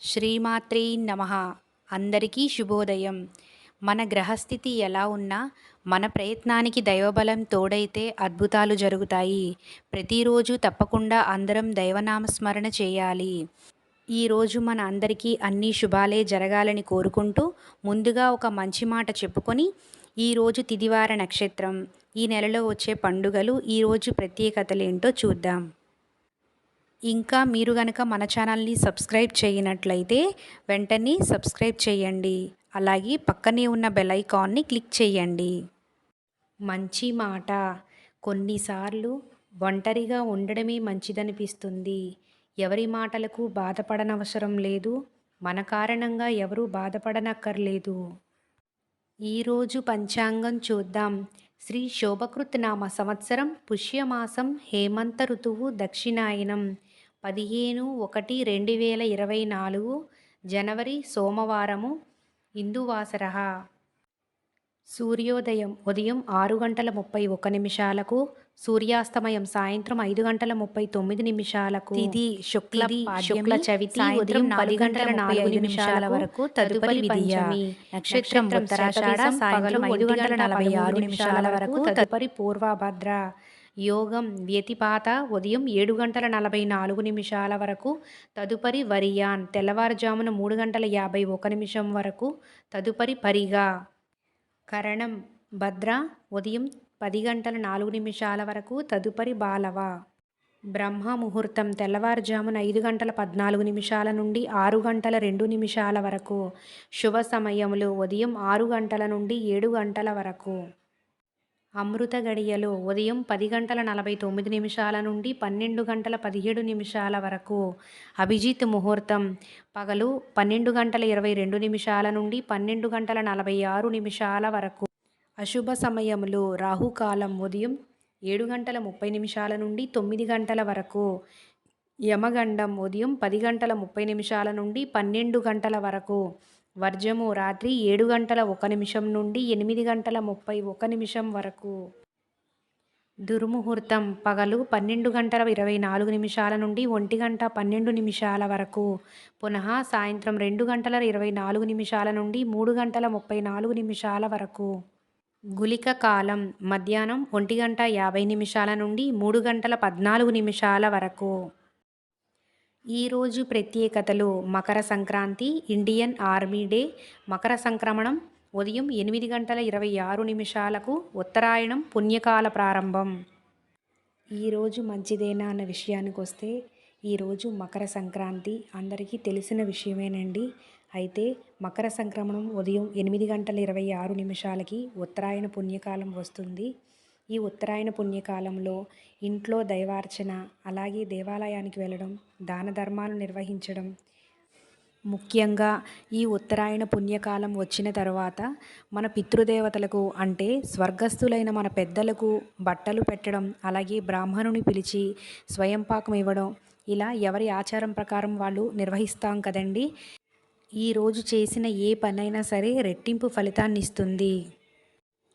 శ్రీమాత్రే నమ. అందరికీ శుభోదయం. మన గ్రహస్థితి ఎలా ఉన్నా మన ప్రయత్నానికి దైవబలం తోడైతే అద్భుతాలు జరుగుతాయి. ప్రతిరోజు తప్పకుండా అందరం దైవనామస్మరణ చేయాలి. ఈరోజు మన అందరికీ అన్ని శుభాలే జరగాలని కోరుకుంటూ ముందుగా ఒక మంచి మాట చెప్పుకొని ఈరోజు తిదివార నక్షత్రం ఈ నెలలో వచ్చే పండుగలు ఈరోజు ప్రత్యేకతలేంటో చూద్దాం. ఇంకా మీరు గనక మన ఛానల్ని సబ్స్క్రైబ్ చేయనట్లయితే వెంటనే సబ్స్క్రైబ్ చేయండి. అలాగే పక్కనే ఉన్న బెల్ ఐకాన్ని క్లిక్ చేయండి. మంచి మాట. కొన్నిసార్లు ఒంటరిగా ఉండడమే మంచిదనిపిస్తుంది. ఎవరి మాటలకు బాధపడనవసరం లేదు. మన కారణంగా ఎవరూ బాధపడనక్కర్లేదు. ఈరోజు పంచాంగం చూద్దాం. శ్రీ శోభకృత్ నామ సంవత్సరం పుష్యమాసం హేమంత ఋతువు దక్షిణాయనం. పదిహేను ఒకటి రెండు వేల ఇరవై నాలుగు జనవరి సోమవారము ఇందువాసర సూర్యోదయం ఉదయం ఆరు గంటల ముప్పై ఒక్క నిమిషాలకు సూర్యాస్తమయం సాయంత్రం ఐదు గంటల ముప్పై తొమ్మిది నిమిషాలకు తిథి శుక్ల శుక్ల చవితి ఉదయం పది గంటల నాలుగు నిమిషాల వరకు తదుపరి పంచమి నక్షత్రం ఉత్తరాషాఢ సాయంత్రం ఐదు గంటల నలభై ఆరు నిమిషాల వరకు తదుపరి పూర్వభద్ర. యోగం వ్యతిపాత ఉదయం ఏడు గంటల నలభై నాలుగు నిమిషాల వరకు తదుపరి వరియాన్ తెల్లవారుజామున మూడు గంటల యాభై ఒక నిమిషం వరకు తదుపరి పరిగా కరణం భద్ర ఉదయం పది గంటల నాలుగు నిమిషాల వరకు తదుపరి బాలవ బ్రహ్మ ముహూర్తం తెల్లవారుజామున ఐదు గంటల పద్నాలుగు నిమిషాల నుండి ఆరు గంటల రెండు నిమిషాల వరకు శుభ సమయములు ఉదయం ఆరు గంటల నుండి ఏడు గంటల వరకు. అమృత గడియలో ఉదయం పది గంటల నలభై తొమ్మిది నిమిషాల నుండి పన్నెండు గంటల పదిహేడు నిమిషాల వరకు. అభిజిత్ ముహూర్తం. పగలు పన్నెండు గంటల ఇరవై రెండు నిమిషాల నుండి పన్నెండు గంటల నలభై ఆరు నిమిషాల వరకు. అశుభ సమయంలో రాహుకాలం ఉదయం ఏడు గంటల ముప్పై నిమిషాల నుండి తొమ్మిది గంటల వరకు. యమగండం ఉదయం పది గంటల ముప్పై నిమిషాల నుండి పన్నెండు గంటల వరకు. వర్జము రాత్రి ఏడు గంటల ఒక నిమిషం నుండి ఎనిమిది గంటల ముప్పై ఒక నిమిషం వరకు. దుర్ముహూర్తం పగలు పన్నెండు గంటల ఇరవై నాలుగు నిమిషాల నుండి ఒంటి గంట పన్నెండు నిమిషాల వరకు. పునః సాయంత్రం రెండు గంటల ఇరవై నాలుగు నిమిషాల నుండి మూడు గంటల ముప్పై నాలుగు నిమిషాల వరకు. గులిక కాలం మధ్యాహ్నం ఒంటి గంట యాభై నిమిషాల నుండి మూడు గంటల పద్నాలుగు నిమిషాల వరకు. ఈరోజు ప్రత్యేకతలు Makar Sankranti Indian army day Makar సంక్రమణం ఉదయం ఎనిమిది గంటల ఇరవై ఆరు నిమిషాలకు ఉత్తరాయణం పుణ్యకాల ప్రారంభం. ఈరోజు మంచిదేనా అన్న విషయానికి వస్తే ఈరోజు మకర సంక్రాంతి అందరికీ తెలిసిన విషయమేనండి. అయితే మకర సంక్రమణం ఉదయం ఎనిమిది గంటల ఇరవై ఆరు నిమిషాలకి ఉత్తరాయణ పుణ్యకాలం వస్తుంది. ఈ ఉత్తరాయణ పుణ్యకాలంలో ఇంట్లో దైవార్చన అలాగే దేవాలయానికి వెళ్ళడం దాన ధర్మాలు నిర్వహించడం. ముఖ్యంగా ఈ ఉత్తరాయణ పుణ్యకాలం వచ్చిన తర్వాత మన పితృదేవతలకు అంటే స్వర్గస్థులైన మన పెద్దలకు బట్టలు పెట్టడం అలాగే బ్రాహ్మణుని పిలిచి స్వయంపాకం ఇవ్వడం ఇలా ఎవరి ఆచారం ప్రకారం వాళ్ళు నిర్వహిస్తాం కదండి. ఈరోజు చేసిన ఏ పనైనా సరే రెట్టింపు ఫలితాన్ని ఇస్తుంది